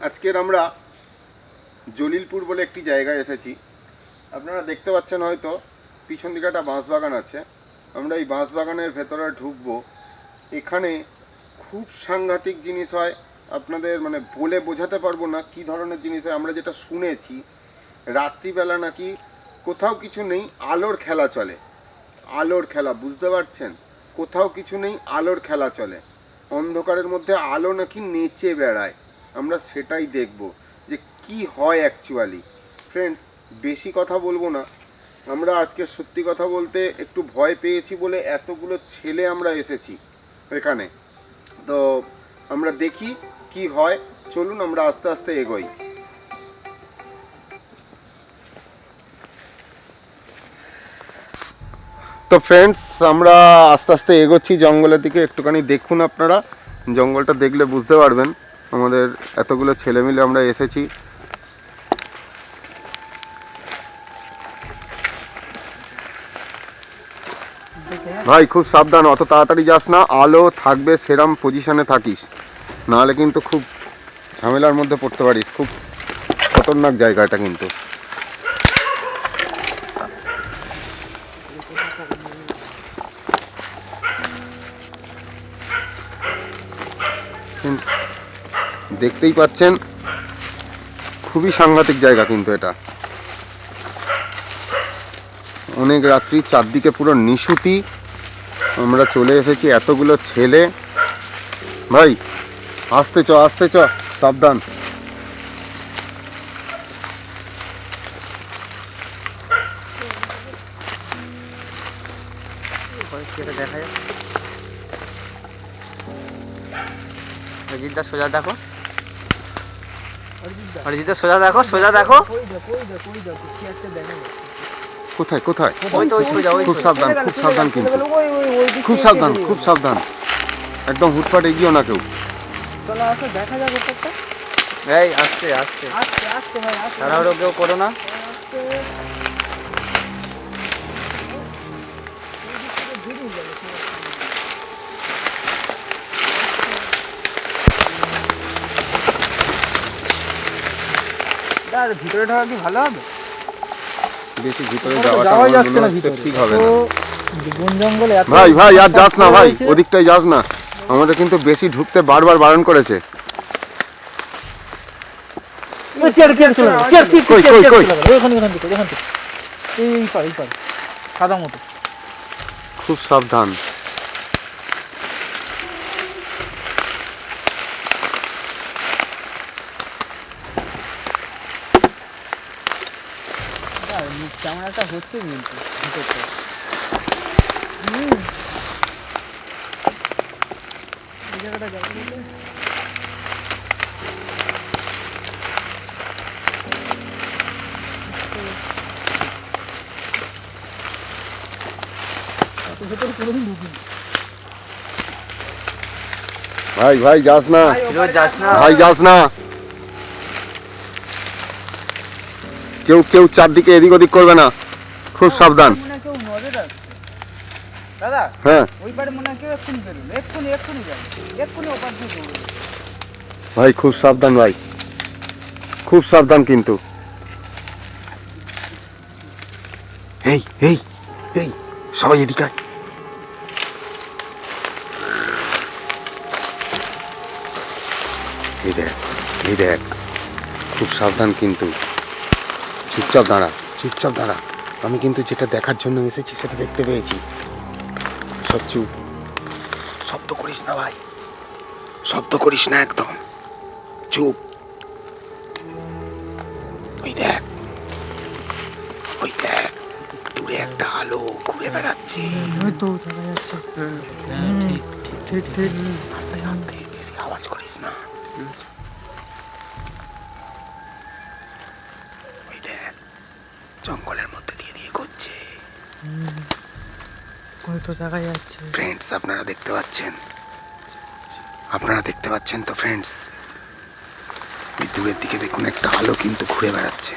আজকের আমরা জলিলপুর বলে একটি জায়গায় এসেছি। আপনারা দেখতে পাচ্ছেন হয়তো, পিছন দিকে একটা বাঁশ বাগান আছে। আমরা এই বাঁশ বাগানের ভেতরে ঢুকবো। এখানে খুব সাংঘাতিক জিনিস হয়। আপনাদের মানে বলে বোঝাতে পারব না কি ধরনের জিনিস হয়। আমরা যেটা শুনেছি, রাত্রিবেলা নাকি কোথাও কিছু নেই, আলোর খেলা চলে। আলোর খেলা, বুঝতে পারছেন? কোথাও কিছু নেই, আলোর খেলা চলে। অন্ধকারের মধ্যে আলো নাকি নেচে বেড়ায়। আমরা সেটাই দেখব যে কি হয় অ্যাকচুয়ালি ফ্রেন্ডস বেশি কথা বলব না। আমরা আজকে সত্যি কথা বলতে একটু ভয় পেয়েছি বলে এতগুলো ছেলে আমরা এসেছি এখানে। তো আমরা দেখি কি হয়। চলুন আমরা আস্তে আস্তে এগোই। তো ফ্রেন্ডস আমরা আস্তে আস্তে এগোচ্ছি জঙ্গলের দিকে। একটুখানি দেখুন আপনারা। জঙ্গলটা দেখলে বুঝতে পারবেন। আমাদের এতগুলো ছেলে মিলে আমরা এসেছি। ভাই খুব সাবধান অত তাড়াতাড়ি যাস না। আলো থাকবে সেরাম পজিশনে থাকিস। নাহলে কিন্তু খুব ঝামেলার মধ্যে পড়তে পারিস। খুব খতরনাক জায়গা এটা কিন্তু Friends, দেখতেই পাচ্ছেন, খুবই সাংঘাতিক জায়গা কিন্তু এটা। অনেক রাত্রি, চারদিকে পুরো নিশুতি। আমরা চলে এসেছি এতগুলো ছেলে। ভাই, আসতে চ আসতে চ, সাবধান। দেখা অরিজিৎদা সোজা দেখো। অরিজিৎদা সোজা দেখো সোজা দেখো। কোথায় কোথায়? ওই তো ওই সোজা ওই খুব সাবধান খুব সাবধান কিন্তু। খুব সাবধান খুব সাবধান। একদম হুটপাট এগিয়েও না কেউ। এই আসছে আসছে। তাড়াহুড়ো কেউ করো না। দাঁড়া ভিতরে ঢোকা কি ভালো হবে? বেশি ভিতরে যাওয়াটা যাচ্ছে না ঠিক হবে না। বন জঙ্গলে এত ভাই ভাই আর যাস না ভাই ওদিকটাই যাস না। আমাদের কিন্তু বেশি ঢুকতে বারবার বারণ করেছে। খুব চেয়ার চেয়ার চলে যাবে চেয়ার চেয়ার কই, চেয়ার কই, চেয়ার কই? চলে যাবে ওখানে ওখান থেকে ওখান থেকে এই পার এই পার সাদা মতো খুব সাবধান কেমন একটা হচ্ছে কিন্তু ভিতরটা। এই জায়গাটা যাব ঢুকিনি ভাই ভাই যাস না। যাস না। ভাই যাস না। কেউ কেউ চারদিকে এদিক ওদিক করবে না। খুব সাবধান। হয় কেউ নজর রাখছে দাদা হ্যাঁ। ওই পারে মনে কেউ এক্ষুনি বেরোলো এক্ষুনি এক্ষুনি যাবে। এক্ষুনি ওপার দিয়ে দৌড়বে। ভাই খুব সাবধান ভাই। খুব সাবধান কিন্তু। এই এই এই সবাই এদিকে আয়। এই দেখ এই দেখ। খুব সাবধান কিন্তু। চুপচাপ দাঁড়া। চুপচাপ দাঁড়া। আমি কিন্তু যেটা দেখার জন্য এসেছি সেটা দেখতে পেয়েছি। সব চুপ। শব্দ করিস না ভাই। শব্দ করিস না একদম। চুপ। ওই দেখ। ওই দেখ। দূরে একটা আলো ঘুরে বেড়াচ্ছে। ঠিক ঠিক। আস্তে আস্তে বেশি আওয়াজ করিস না ওই দেখ জঙ্গলের মধ্যে দিয়ে দিয়ে করছে তো দেখা যাচ্ছে। ফ্রেন্ডস আপনারা দেখতে পাচ্ছেন? আপনারা দেখতে পাচ্ছেন তো ফ্রেন্ডস দূরের দিকে দেখুন একটা আলো কিন্তু ঘুরে বেড়াচ্ছে।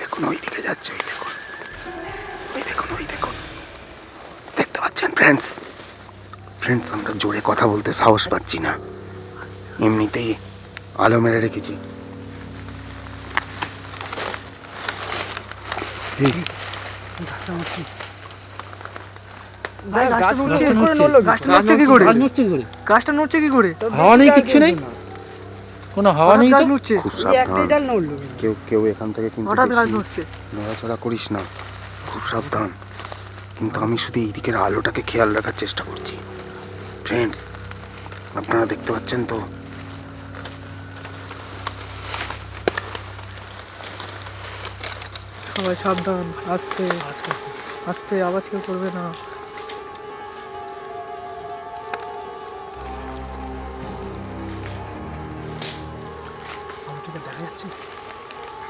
দেখুন ওই দিকে যাচ্ছে ওই দেখুন। ওই দেখুন ওই দেখুন। দেখতে পাচ্ছেন ফ্রেন্ডস ফ্রেন্ডস আমরা জোরে কথা বলতে সাহস পাচ্ছি না। এমনিতেই আলো মেরে রেখেছি। গাছটা নড়ছে, কি করে নড়লো? গাছটা নড়ছে কি করে? গাছ নড়ছে কি করে? গাছটা নড়ছে কি করে? হাওয়া নেই কিচ্ছু নেই? কোনো হাওয়া নেই গাছ নড়ছে। খুব সাবধান। কেউ কেউ এখান থেকে কিন্তু হঠাৎ গাছ নড়ছে। নড়াচড়া করিস না। খুব সাবধান। কিন্তু আমি শুধু এই দিকের আলোটাকে খেয়াল রাখার চেষ্টা করছি। ফ্রেন্ডস আপনারা দেখতে পাচ্ছেন তো? সবাই সাবধান আস্তে আস্তে আওয়াজ কেউ করবে না।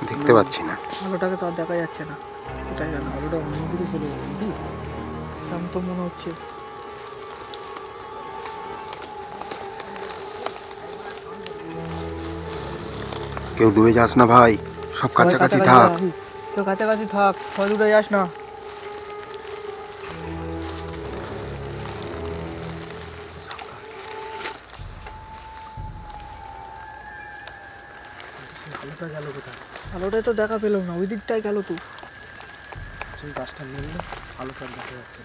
দেখতে পাচ্ছি না। আলোটাকে তো আর দেখা যাচ্ছে না। সেটাই জানো আলোটা অন্যদিকে চলে যাবে নাকি? তেমন তো মনে হচ্ছে। কেউ দূরে যাস না ভাই সব কাছাকাছি থাক। তো কাছাকাছি থাক সবাই দূরে যাস না। আলোটাই তো দেখা পেলাম না ওই দিকটাই গেল তো। সেই গাছটা নড়লে আলোটা দেখা যাচ্ছে।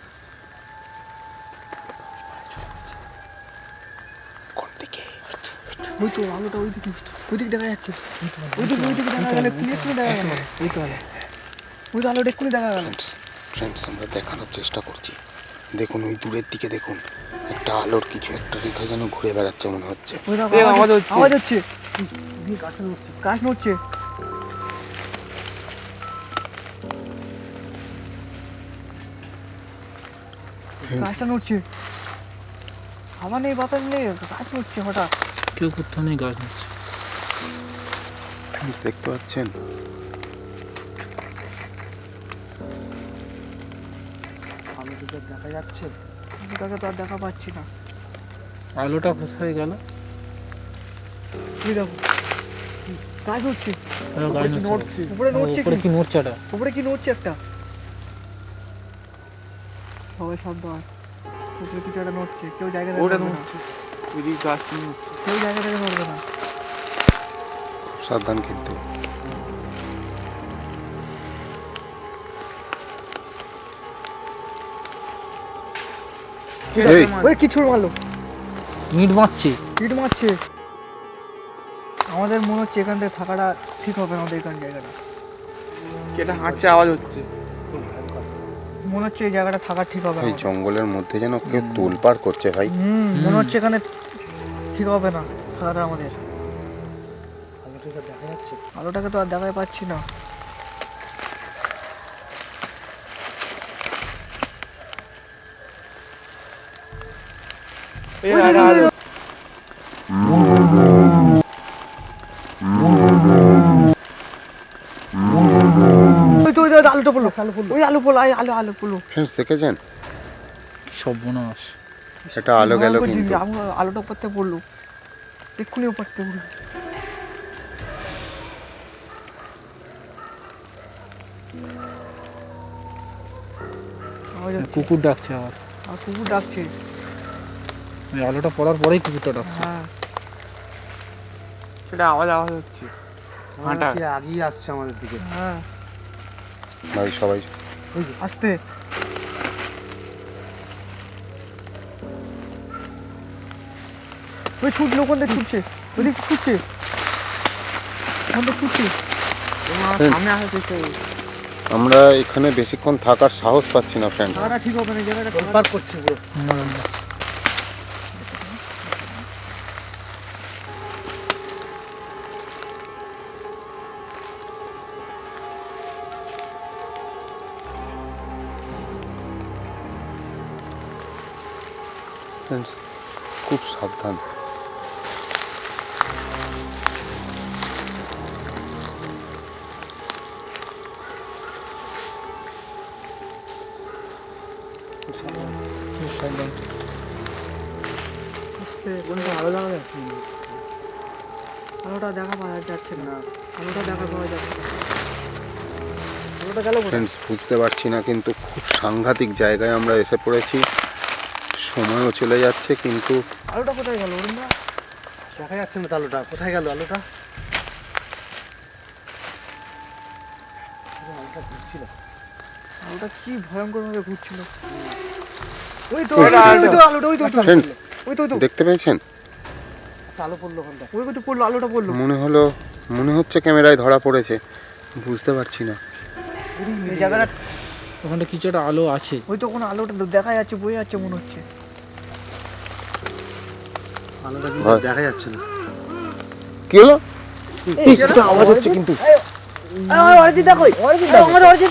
কোন দিকে? ওই তো আলোটা ওই দিকে ওই দিক দেখা যাচ্ছে ওই দিকে ওই দিকে দেখা গেল এক্ষুনি এক্ষুনি দেখা গেল ওই তো আলো ওই তো আলোটা এক্ষুনি দেখা গেল। ফ্রেন্ডস আমরা দেখানোর চেষ্টা করছি। দেখুন ওই দূরের দিকে দেখুন। একটা আলোর কিছু একটা রেখা যেন ঘুরে বেড়াচ্ছে মনে হচ্ছে। আওয়াজ হচ্ছে। হচ্ছে। আওয়াজ হচ্ছে। গাছ নড়ছে গাছ নড়ছে। গাছটা নড়ছে। হাওয়া নেই বাতাস নেই গাছ নড়ছে হঠাৎ। কেউ কোথাও নেই গাছ নড়ছে। ফ্রেন্ডস দেখতে পাচ্ছেন? দেখা যাচ্ছে। আলোটাকে তো আর দেখা পাচ্ছি না। আলোটা কোথায় গেল? দেখো। আলো গাছ নড়ছে? উপরে নড়ছে উপরে কি নড়ছে এটা উপরে কি নড়ছে একটা? সবাই শব্দ হয় উপরে কিছু একটা নড়ছে। কেউ জায়গা থেকে ওটা গাছ নড়ছে। কেউ জায়গা থেকে নড়বে না। সাবধান কিন্তু। এই। ওই মারছে। মারছে। আমাদের মনে হচ্ছে এখান থেকে থাকাটা ঠিক হবে আমাদের এখান জায়গাটা। যেটা হাঁটছে আওয়াজ হচ্ছে। মনে হচ্ছে এই জায়গাটা থাকা ঠিক হবে এই জঙ্গলের মধ্যে যেন কেউ তোলপাড় করছে ভাই। হুম মনে হচ্ছে এখানে ঠিক হবে না থাকাটা আমাদের। দেখা যাচ্ছে। আলোটাকে তো আর দেখাই পাচ্ছি না। এই আরে আলো আলোটা পড়ল ওই আলো পড়ল আলো আলো পড়ল ফ্রেন্ডস দেখেছেন সর্বনাশ আলো গেল কিন্তু আলোটা পড়ল। এক্ষুনি পড়ল। কুকুর ডাকছে আবার। আর কুকুর ডাকছে। আলোটা পড়ার পরেই কুকুরটা ডাকছে। হ্যাঁ। সেটা আওয়াজ আওয়াজ হচ্ছে। হাঁটা। আগেই আসছে আমাদের দিকে। হ্যাঁ। ভাই সবাই। আস্তে। ওই ছুটলো ওখান থেকে ছুটছে। ওদিকে ছুটছে। ওখান থেকে ছুটছে সামনে আসা চেষ্টা আমরা এখানে বেশিক্ষণ থাকার সাহস পাচ্ছি না ফ্রেন্ডস জায়গাটা ঠিক হবে না এই জায়গাটা করছে পুরো। ফ্রেন্ডস খুব সাবধান। দেখা আলোটা দেখা পাওয়া যাচ্ছে না। আলোটা দেখা পাওয়া যাচ্ছে ফ্রেন্ডস বুঝতে পারছি না কিন্তু খুব সাংঘাতিক জায়গায় আমরা এসে পড়েছি। সময়ও চলে যাচ্ছে কিন্তু আলুটা কোথায় গেল অরুণদা? দেখা যাচ্ছে না আলুটা। কোথায় গেল আলুটা? আলুটা ঘুরছিল। আলুটা কি ভয়ঙ্কর ভাবে ঘুরছিল। ওই তো ওই তো, ওই তো আলুটা ওই তো ওই তো, ফ্রেন্ডস ওই তো ওই তো। দেখতে পেয়েছেন? আলু পড়ল ওখানটা ওই তো পড়ল আলুটা পড়ল। মনে হলো মনে হচ্ছে ক্যামেরায় ধরা পড়েছে। বুঝতে পারছি না। এই জায়গাটা ওখানে কিছু একটা আলো আছে। ওই তো কোনো আলোটা দেখা যাচ্ছে বয়ে যাচ্ছে মনে হচ্ছে। দেখা যাচ্ছে না কি হলো আওয়াজ হচ্ছে কিন্তু অরিজিৎ দেখো অরিজিৎ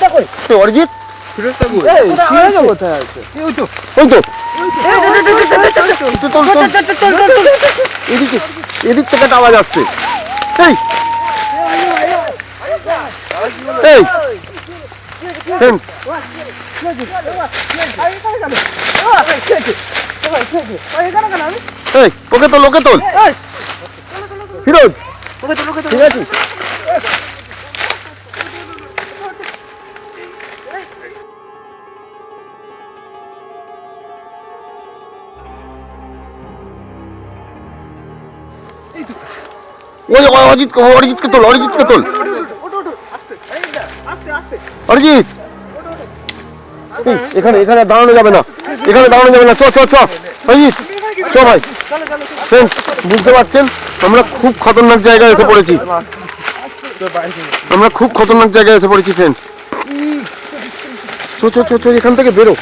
দেখো এ, অরিজিৎ চল, চল। এদিকে এদিক থেকে একটা আওয়াজ আসছে এই এই ফ্রেন্ডস এই ওকে তোল ওকে তোল। ফিরোজ। ঠিক আছে। ওই অরিজিৎ অরিজিৎকে তোল অরিজিৎকে তোল। অরিজিৎ। এখানে এখানে দাঁড়ানো যাবে না। এখানে দাঁড়ানো যাবে না। চ চ চ। অরিজিৎ। চ ভাই বুঝতে পারছেন? আমরা খুব খতরনাক জায়গায় এসে পড়েছি। আমরা খুব খতরনাক জায়গায় এসে পড়েছি ফ্রেন্ডস চো চো চো চো, এখান থেকে বেরো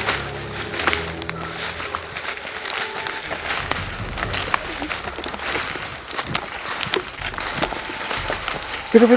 বেরো।